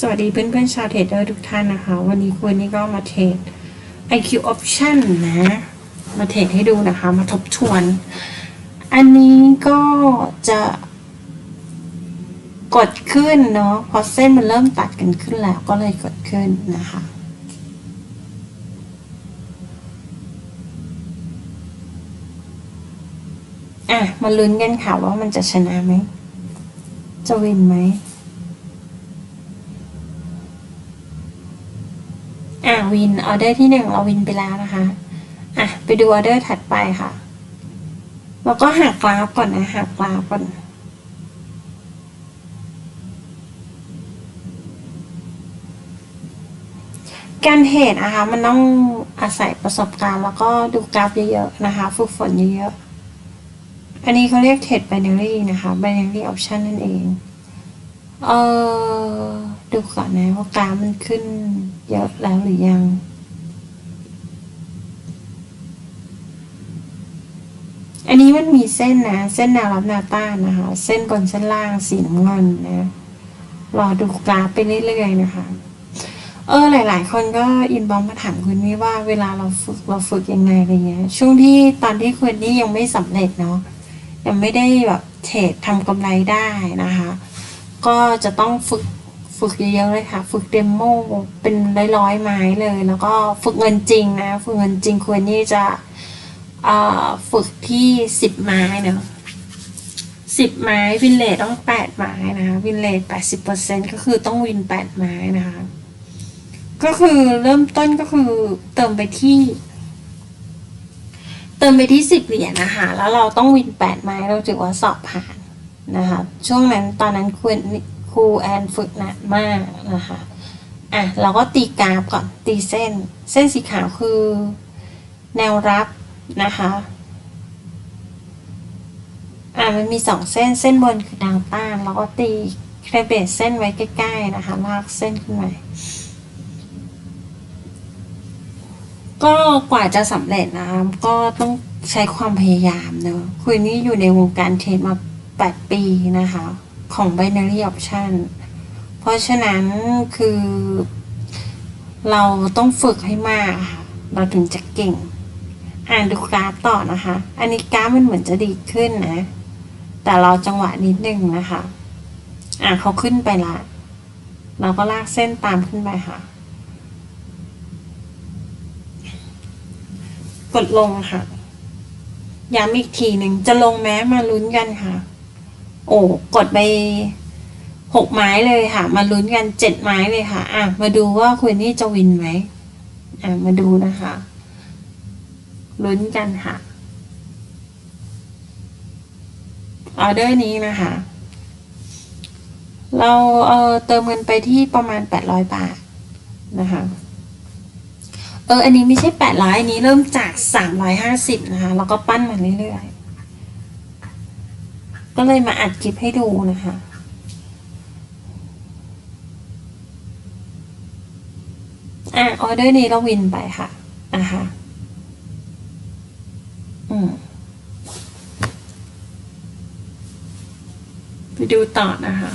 สวัสดีเพื่อนๆชาวเทรดเดอร์ทุกท่านนะคะ วันนี้คุณนี่ก็มาเทรด IQ Option นะ มาเทรดให้ดูนะคะ มาทบทวน อันนี้ก็จะกดขึ้นเนาะพอเส้นมันเริ่มตัดกันขึ้นแล้วก็เลยกดขึ้นนะคะอะมาลุ้นกันค่ะว่ามันจะชนะไหม จะวินไหม อะวินออเดอร์ที่หนึ่งเราวินไปแล้วนะคะ อะ ไปดูออเดอร์ถัดไปค่ะ แล้วก็หักกราฟก่อนนะหักกราฟก่อนการเทรดนะคะ มันต้องอาศัยประสบการณ์ แล้วก็ดูกราฟเยอะๆนะคะ ฝึกฝนเยอะๆ อันนี้เขาเรียกเทรด binary นะคะ binary option นั่นเอง เออดูก่อนนะว่ากราฟมันขึ้น ยอะแล้วหรือยัง อันนี้มันมีเส้นนะ เส้นแนวรับแนวต้านนะคะ เส้นบนเส้นล่างสีน้ำเงินนะรอดูกราฟไปเรื่อยๆนะคะ เออ หลาย ๆ คนก็อินบ็อกมาถามคุณนี่ว่าเวลาเราฝึกเราฝึกยังไงอะไรเงี้ย ช่วงที่ตอนที่คุณนี่ยังไม่สำเร็จเนาะ ยังไม่ได้แบบเทรดทำกำไรได้นะคะ ก็จะต้องฝึก ฝึกเยอะๆเลยค่ะ ฝึกเดโมเป็นร้อยๆไม้เลย แล้วก็ฝึกเงินจริงนะ ฝึกเงินจริงควรนี่จะฝึกที่สิบไม้เนาะสิบไม้วินเลทต้องแปดไม้นะคะวินเลทแปดสิบเปอร์เซ็นก็คือต้องวินแปดไม้นะคะ ก็คือเริ่มต้นก็คือเติมไปที่ เติมไปที่สิบเหรียญนะคะ แล้วเราต้องวินแปดไม้เราถือว่าสอบผ่านนะคะ ช่วงนั้นตอนนั้นครูค รูแอนฝึกหนักมากนะคะอะเราก็ตีกราฟก่อนตีเส้น เส้นสีขาวคือ แนวรับนะคะอะมันมีสองเส้นเส้นบนคือดาวต้านแล้วก็ตีเครเบตเส้นไว้ใกล้ๆนะคะลากเส้นขึ้นมาก็กว่าจะสำเร็จนะคะก็ต้องใช้ความพยายามเนอะคุยนี่อยู่ในวงการเทรดมา 8 ปีนะคะ ของ binary option เพราะฉะนั้นคือ เราต้องฝึกให้มากค่ะเราถึงจะเก่ง อ่านดูกราฟต่อนะคะ อันนี้กราฟมันเหมือนจะดีขึ้นนะ แต่ราจังหวะนิดนึงนะคะ อ่าเขาขึ้นไปละ เราก็ลากเส้นตามขึ้นไปค่ะ กดลงค่ะย้ำอีกทีหนึ่งจะลงแม้มาลุ้นกันค่ะ โอ้กดไปหกไม้เลยค่ะ มาลุ้นกันเจ็ดไม้เลยค่ะ อะ มาดูว่าคุณนี่จะวินไหมอะ มาดูนะคะลุ้นกันค่ะ ออเดอร์นี้นะคะ เราเออเติมเงินไปที่ประมาณแปดร้อยบาทนะคะเอออันนี้ไม่ใช่แปดร้อยอันนี้เริ่มจากสามร้อยห้าสิบนะคะ แล้วก็ปั้นมาเรื่อยๆ ก็เลยมาอัดคลิปให้ดูนะคะ อะออเดอร์นี้เราวินไปค่ะนะคะอืมไปดูต่อนะคะ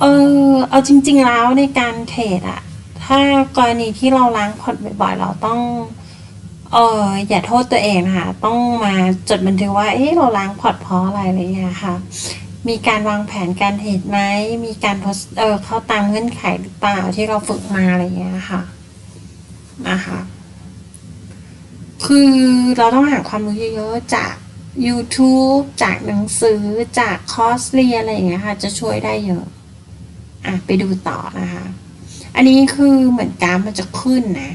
เออเอาจริง ๆ แล้วในการเทรดอะถ้ากรณีที่เราล้างพอร์ตบ่อยๆ เราต้อง เอออย่าโทษตัวเองนะคะ ต้องมาจดบันทึกว่า เอ๊ะเราล้างพอร์ตเพราะอะไรอะไรอย่างเงี้ยค่ะ มีการวางแผนการเทรดไหม มีการทดเออเข้าตามเงื่อนไขหรือเปล่าที่เราฝึกมาอะไรอย่างเงี้ยค่ะ นะคะ คือเราต้องหาความรู้เยอะๆจาก YouTube จากหนังสือจากคอร์สเรียนอะไรอย่างเงี้ยค่ะ จะช่วยได้เยอะ อะ ไปดูต่อนะคะ อันนี้คือเหมือนกราฟมันจะขึ้นนะ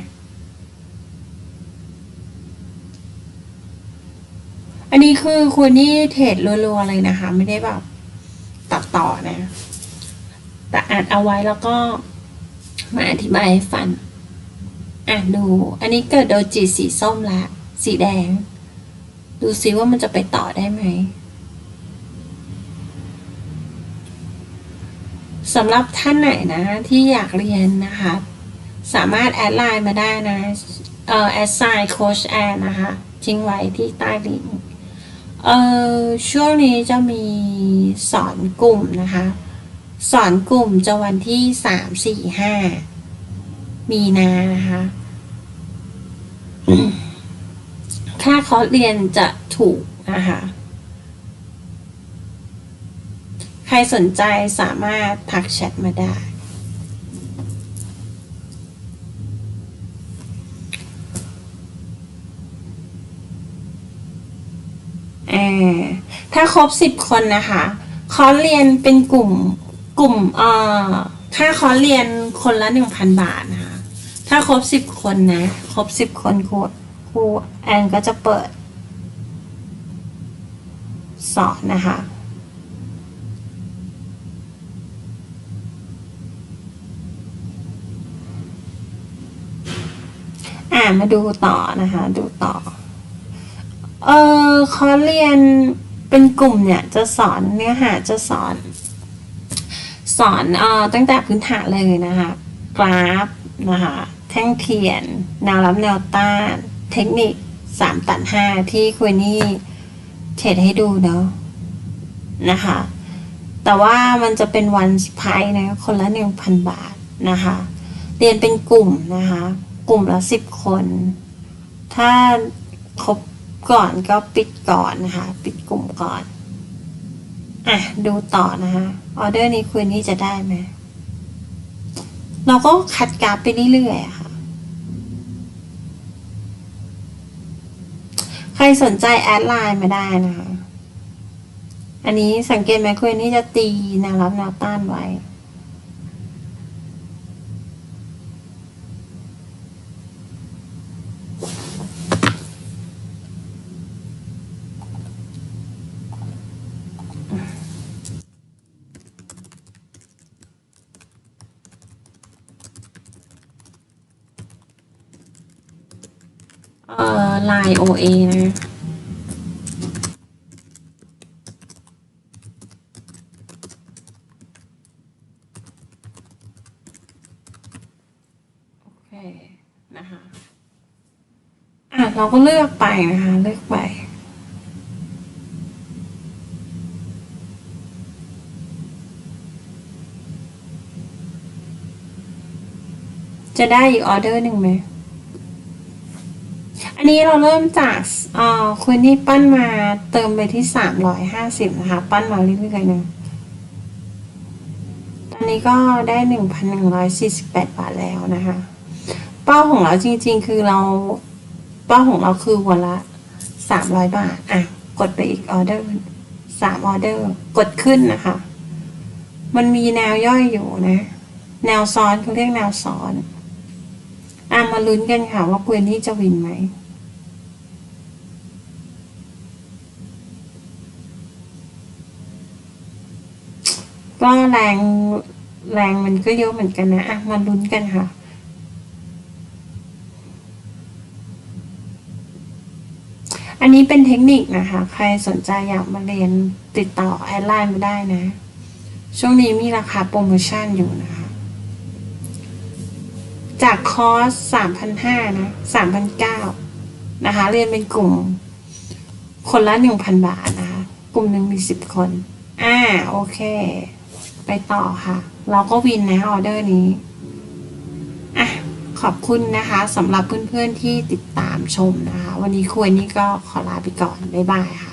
อันนี้คือคุณนี่เทรดรัวๆเลยนะคะ ไม่ได้แบบตัดต่อนะ แต่อ่านเอาไว้แล้วก็มาอธิบายให้ฟังอะดู อันนี้เกิดโดจิสีส้มละ สีแดง ดูซิว่ามันจะไปต่อได้ไหมสำหรับท่านไหนนะที่อยากเรียนนะคะ สามารถแอดไลน์มาได้นะ เอ่อแอดไซน์โคชแอนนะคะ ทิ้งไว้ที่ใต้ลิงก์ เออช่วงนี้จะมีสอนกลุ่มนะคะ สอนกลุ่มจะวันที่สามสี่ห้ามีนานะคะ ค่าคอร์สเรียนจะถูกนะคะใครสนใจสามารถทักแชทมาได้ ถ้าครบสิบคนนะคะคอร์สเรียนเป็นกลุ่มกลุ่มเอ่อค่าคอร์สเรียนคนละหนึ่งพันบาทนะคะ ถ้าครบสิบคนนะ ครบสิบคนครูครูแอนก็จะเปิด สอนนะคะอ่ามาดูต่อนะคะ ดูต่อ คอร์สเรียนเป็นกลุ่มเนี่ยจะสอนเนื้อหาจะสอน สอนเอ่อตั้งแต่พื้นฐานเลยนะคะกราฟนะคะแท่งเทียนแนวรับแนวต้าน เทคนิคสามตัดห้าที่คุยนี่เทรดให้ดูเนาะนะคะ แต่ว่ามันจะเป็นวันไพนะคนละหนึ่งพันบาทนะคะ เรียนเป็นกลุ่มนะคะ กลุ่มละสิบคน ถ้าครบ ก่อนก็ปิดก่อนนะคะ ปิดกลุ่มก่อน อะ ดูต่อนะคะออเดอร์นี้คืนนี้จะได้ไหมเราก็คัดกราฟไปเรื่อยๆค่ะ ใครสนใจแอดไลน์มาได้นะคะ อันนี้สังเกตไหมคืนนี้จะตีแนวรับแนวต้านไว้ เอ่อไลน์ OA นะโอเคนะคะอะเราก็เลือกไปนะคะ เลือกไป จะได้อีกออเดอร์หนึ่งไหม อันนี้เราเริ่มจากออคุณนี่ปั้นมาเติมไปที่สามร้อยห้าสิบนะคะ ปั้นมาเรื่อยๆนะตอนนี้ก็ได้หนึ่งพันหนึ่งร้อยสี่สิบแปดบาทแล้วนะคะ เป้าของเราจริงๆ คือเรา เป้าของเราคือวันละสามร้อยบาท อะ กดไปอีกออเดอร์สามออเดอร์ กดขึ้นนะคะ มันมีแนวย่อยอยู่นะ แนวซ้อนเขาเรียกแนวซ้อน มาลุ้นกันค่ะว่าเควนนี่จะวินไหมก็แรงแรงมันก็เยอะเหมือนกันนะอะมาลุ้นกันค่ะ อันนี้เป็นเทคนิคนะคะ ใครสนใจอยากมาเรียนติดต่อแอดไลน์มาได้นะ ช่วงนี้มีราคาโปรโมชั่นอยู่นะคะ จากคอร์สสามพันห้านะสามพันเก้านะคะ เรียนเป็นกลุ่ม คนละหนึ่งพันบาทนะคะ กลุ่มหนึ่งมีสิบคน อ่า โอเค ไปต่อค่ะ เราก็วินนะออเดอร์นี้ อะ ขอบคุณนะคะสำหรับเพื่อนๆที่ติดตามชมนะคะ วันนี้คุยนี่ก็ขอลาไปก่อน บ๊ายบายค่ะ